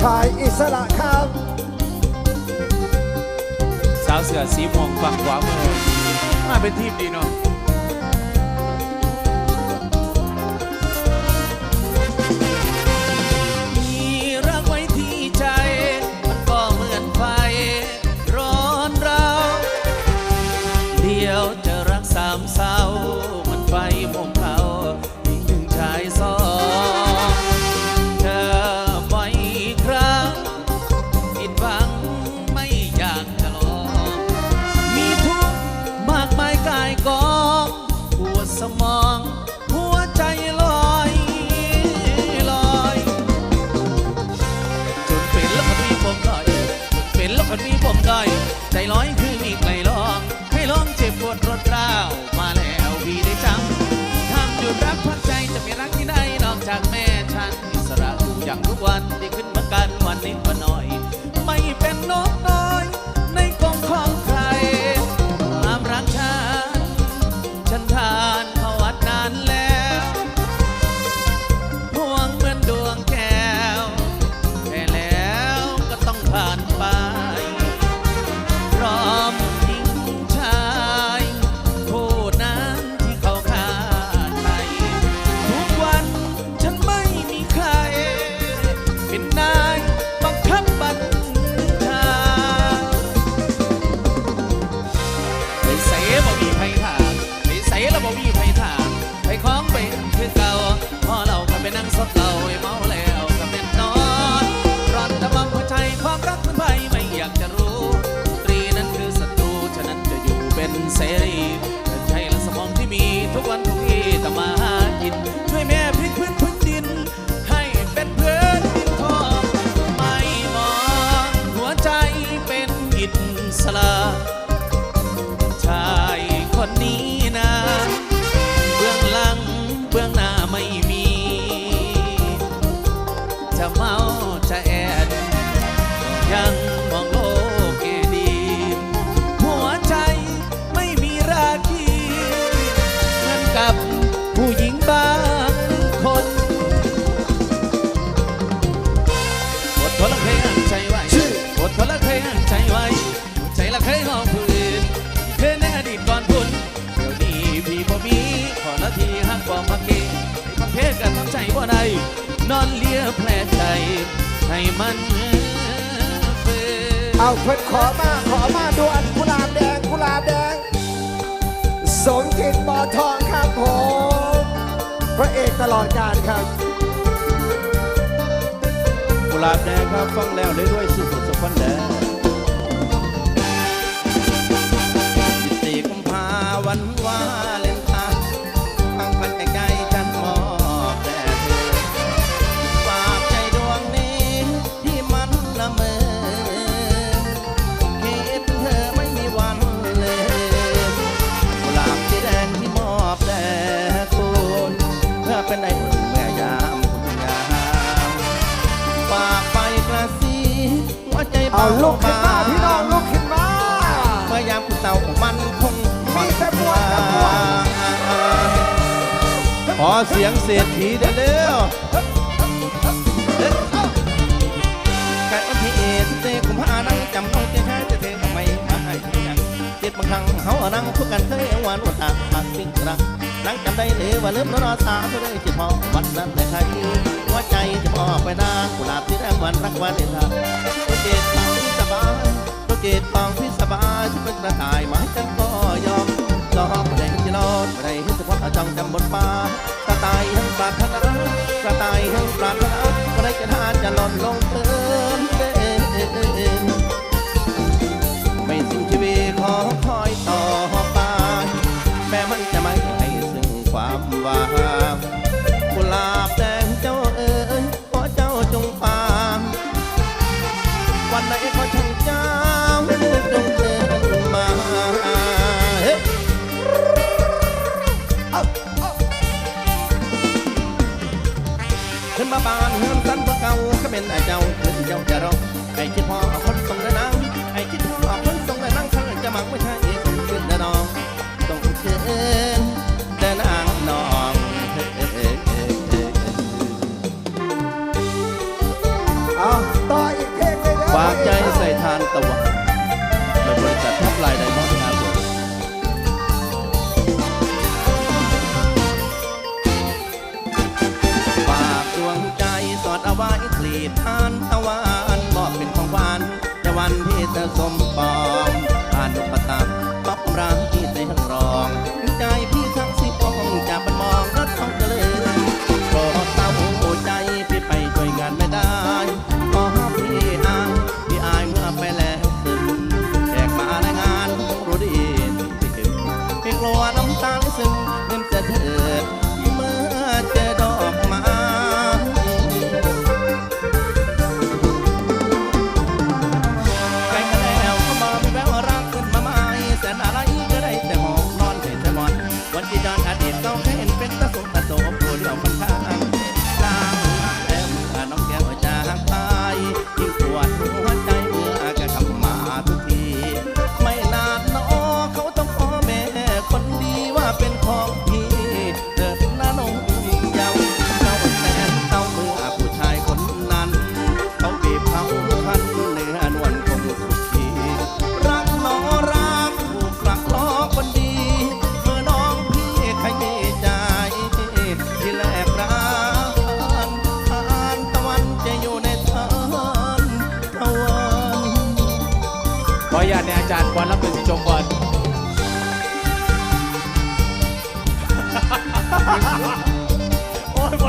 ชายอิสระครับ สาวเสือสีม่วงฝั่งขวามือมาเป็นทีมดีเนาะ จากแม่ฉันอิสระทุกอย่างทุกวันดีขึ้นเหมือนกันวันนิดวันหน่อย ไม่เป็นนกน้อย ในกองของใครความรักฉันฉันทานพวัดนานแล้วห่วงเหมือนดวงแก้วแต่แล้วก็ต้องผ่านไป ได้นอนเลียแผลใจให้มันเฟื่อเอาเพื่อนขอมาขอมาดวนกุหลาบแดงกุหลาบแดง สมจิตปอทองครับผมพระเอกตลอดการครับกุหลาบแดงครับฟังแล้วได้ด้วยสุขสุขฟันแดงสี่กุมภาวันวาเล เอาลุกขึ้นมาพี่น้องลุกขึ้นมาพยายามคุณเต่าของมันคงมีแต่บวกกัวขอเสียงเศรษฐีเด้อเด้อการอันที่เอทเตกุมภานังจำต้องเจ้าชายจะเททำไมมาให้ทุกอย่างเจ็ดบางครั้งเขาเอนั่งทุกกันเคยหวานหวานตาหักสิ่งรักนั่งจำได้เลยว่าลืมรอสาเท่าไรจิตพอวันนั้นแต่ใคร หัวใจจะมอบไปนานกุหลาบที่แรงวันรักวันเดชาตัวเกตฟังพิสบายตัวเกตฟังพิสบายฉันเป็นกระต่ายไมาฉันก็ยอมยอมไม่ได้ที่รอดไม่ได้เห็นเฉพาะจ้องจำบทบาทกระต่ายทั้งปรารถนากระต่ายทั้งปรารถนาไม่ได้จะทานจะหล่นลงเติม มาบานเฮือนสันพวกเก่าก็เป็นไอ้เจ้าขึ้นเจ้าจะรอไอ้คิดพ่อคนันที่เธอสมปองอานอุปรรคตอบรัง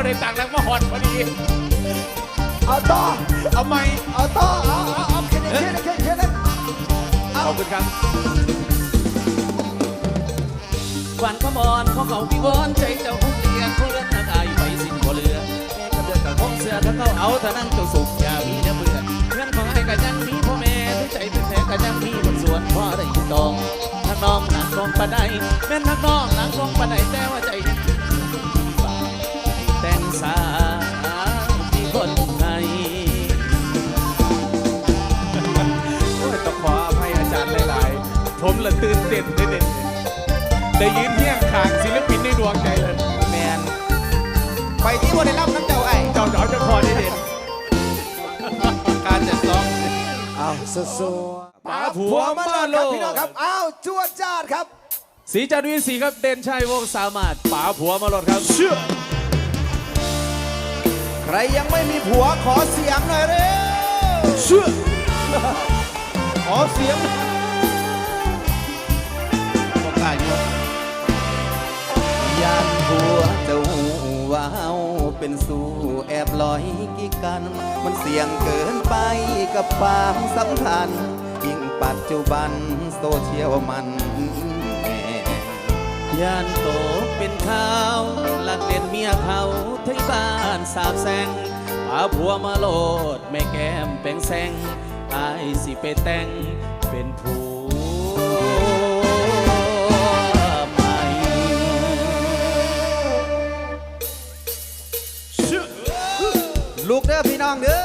โอ้ยโมได้ตังค์นักมาหอดพอดี เอาต่อเอาไหมเอาต่อเอาเอาเอาแค่นี้แค่นี้แค่นี้แค่นี้ขอบคุณครับหวานขมอนของเขาพี่วอนใจเจ้าคงเลียงเขาเลื่อนนักอายไปสิ้นบ่เหลือแม่กับเดือดกับคงเสือถ้าเขาเอาเท่านั้นเจ้าสุขอย่ามีเนื้อเบื่อเพื่อนของไอ้ก็ยังมีพ่อแม่ทุกใจเป็นแผลก็ยังมีบนสวนพ่อได้ดองทักน้องหนักลงปานใดแม่นทักน้องหนักลงปานใดแต่ว่าใจ ละตื่นเต้นได้เด่นได้ยืนเที่ยงขางศิลปินในดวงใจเลยแมนไปที่วันได้รับน้ำเจ้าไอ้เจ้าเจ้าเจ้าคอได้เด่นการจัดซ้อมเอาสู้ๆป๋าผัวมาโลครับพี่น้องครับเอาจวดจ้าดครับ สีจันทร์วีสีครับเด่นชัยวงศ์สามารถป๋าผัวมาโลดครับเชื่อใครยังไม่มีผัวขอเสียงหน่อยเร็วเชื่อขอเสียง ตัวเจ้าว้าวเป็นสู่แอบลอยกี่กัน มันเสี่ยงเกินไปกับความสัมพันธ์ยิ่งปัจจุบันโซเชียลมันแม่ยานโตเป็นข้าวหลักเด่นเมียเขาถึงบ้านสาบแสงป๋าผัวมาโลดแม่แก้มเป็นแสงอายสิไปแต่งเป็นผัว ลูกเด้อพี่น้องเด้อ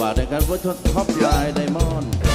ว่าในการวัชนท็อปไลน์ไดมอนด์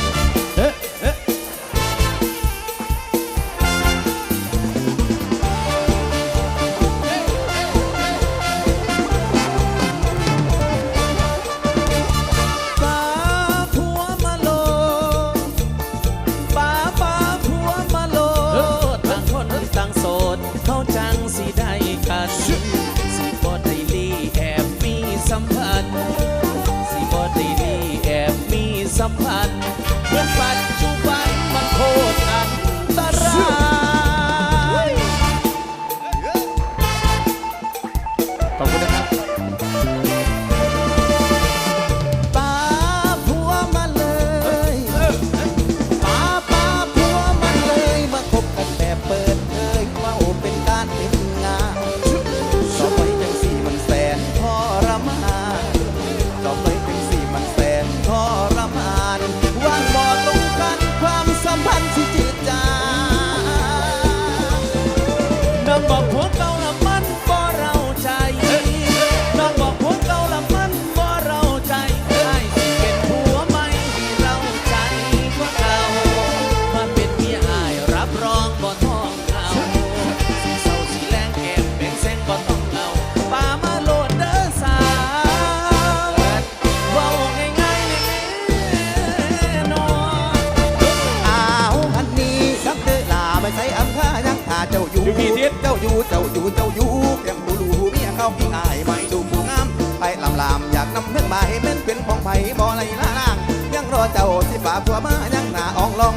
เจ้าอยู่เจ้าอยู่เจ้าอยู่เพียงบูรูเมียเข้าพี่อายไม่ดูผู้งามไปลำลามอยากนำเพื่อนมาให้แม่นเป็นของไผ่บ่ไหลล่างยังรอเจ้าที่ป่าผัวมายังหน้าอ่องลอง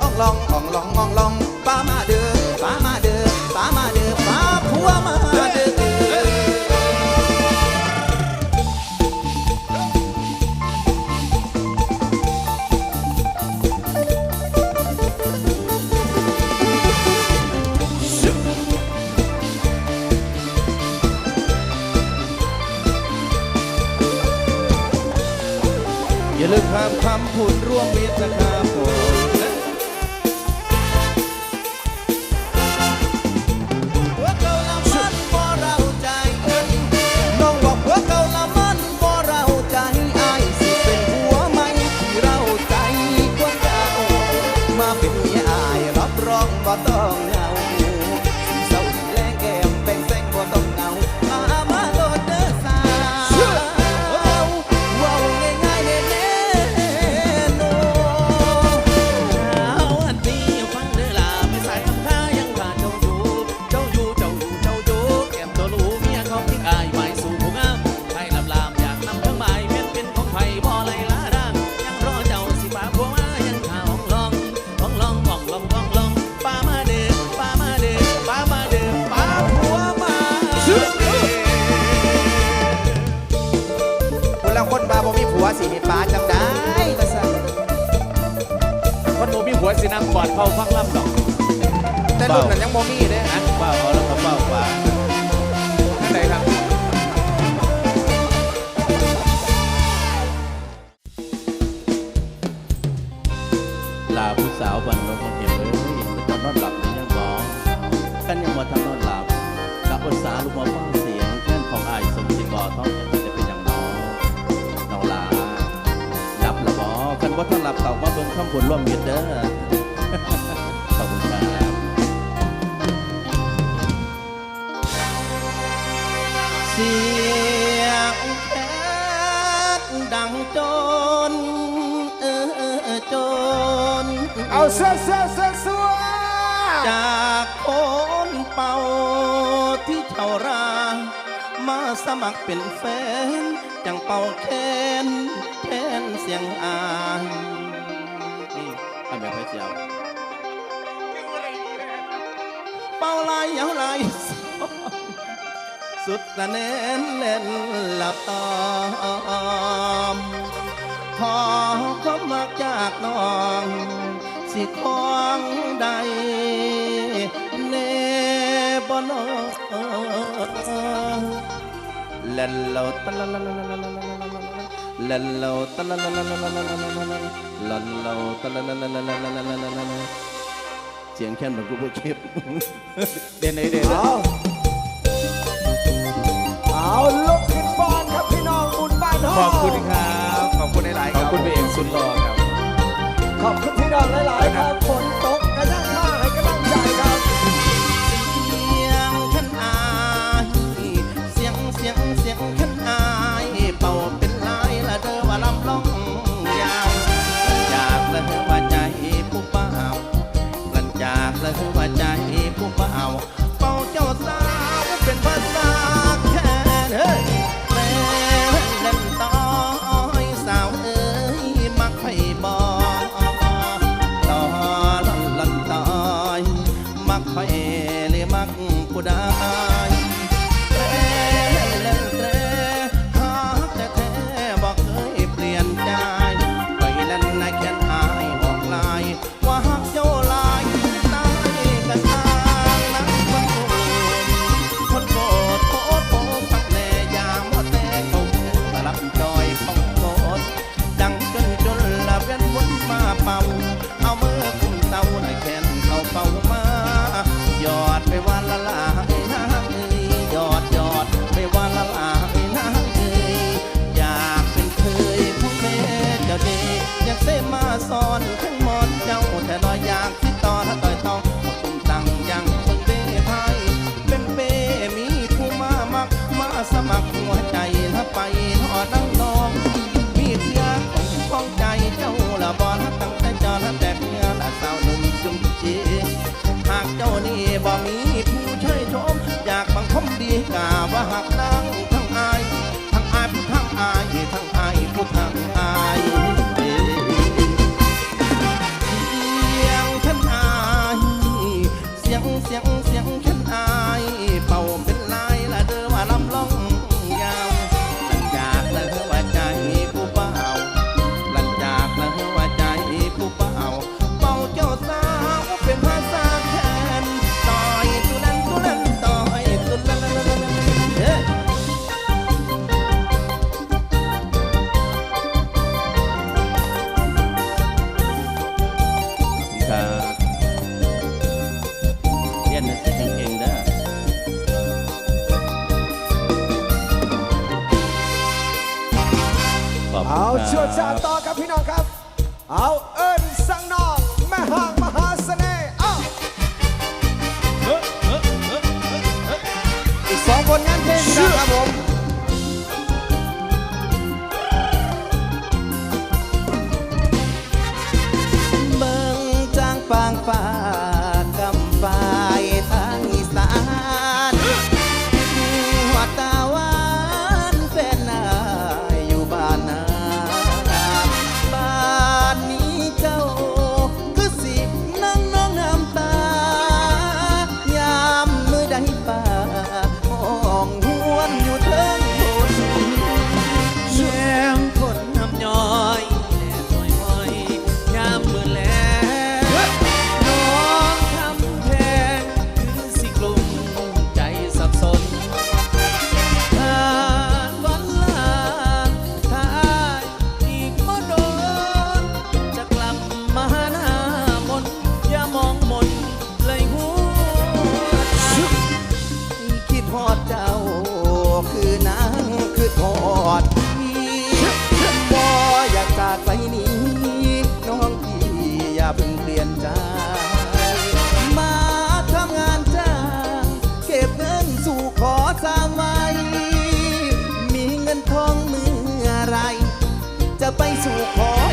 อ่องลองอ่องลองอ่องลองป้ามาเด้อ อย่าลืมคำคำพูดร่วมมิตรนะครับ อดเข้าฟังลำดอกแต่รุ่นนั้นยังบ่มีเด้นะเป้าเอาแล้วก็เป้าฟ้านั่นไหนครับลาผู้สาวบันนงเห็นเลยตอนนอนหลับหรือยังบอกันยังมาทำนอนหลับกับอุตสาลุมาฟังเสียงเพื่อนของอายสมจิตบอต้องจะเป็นอย่างน้องน้องลาหลับละบอกันว่าถ้าหลับเต่ามาเบิ่งข้ามผลร่วมเมียเด้อ ขอบคุณครับเสียงแคนดังจนเออเออเออจนเอาเสื้อเสื้อเสื้อเสื้อจากคนเป่าที่เท่ารา มาสมัครเป็นแฟน จังเป่าแคนแทนเสียงอายนี่ทำแบบไฟเสียว ป่าไหลเอายหลสุดละเน้นเล่นหลับตอมพอเขามากจากน้อง สิของใดเนบนเล่นเราตะลลลันเราตะลันเราตลันเราตะลันเรา เสียงแค่นเหมือนกูพูดคลิปเด่นไหนเด่นเอาเอาลุกขึ้นฟ้อนครับพี่น้องบุญบ้านห้องขอบคุณครับ ขอบคุณหลายๆขอบคุณพี่เอกสุดหล่อครับ ขอบคุณพี่น้องหลายๆครับ กกูได้ สองคนงานเพลงนะครับผม to call.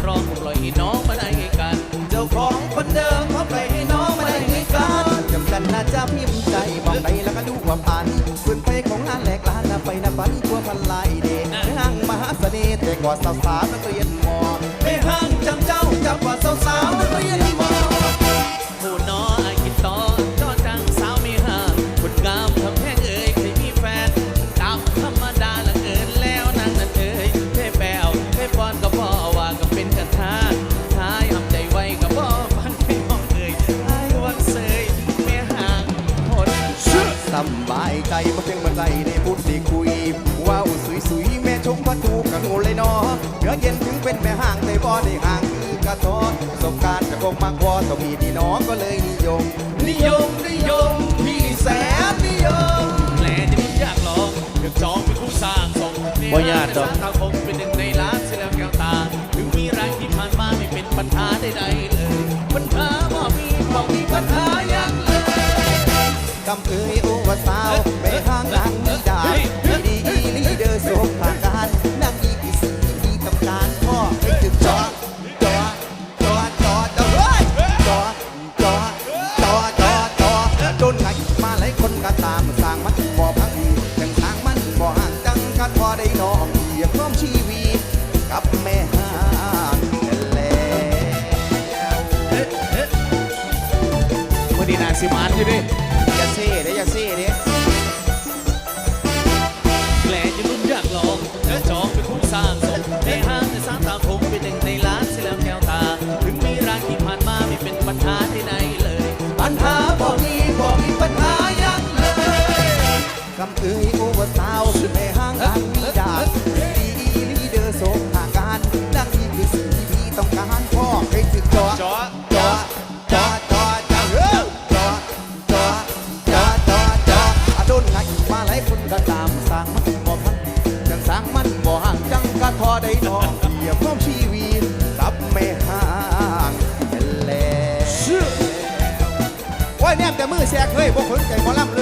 พร้อมปล่อยให้น้องมาได้กัน เจ้าของคนเดิมเขาปล่อยให้น้องมาได้กันจำกันน่าจะมีใจบอกไปแล้วก็ดูคว่าปานคืนไปของงานแหลกลานไปนับันตัวพันลายเดชห้างมหาเสน่ห์แต่กว่าสาวสาวนักเรียนมอในห้างจำเจ้าจำว่าสาว มากวอสวีทนี่น้องก็เลยนิยม นิยมนิยมพี่แสนนิยมแหล่จะไม่ยากหรอกเกือบจองเป็นผู้สร้างสมบ่ยากดอกตาคมเป็นหนึ่งในล้านเสียแล้วแก้วตา ถึงมีแรงที่ผ่านมาไม่เป็นปัญหาใดๆเลย ปัญหาบ่มีบ่มีปัญหายังเลยคำเอ่ย แต่มือแสกเฮ้ยบ่คนใจหมอลำเลย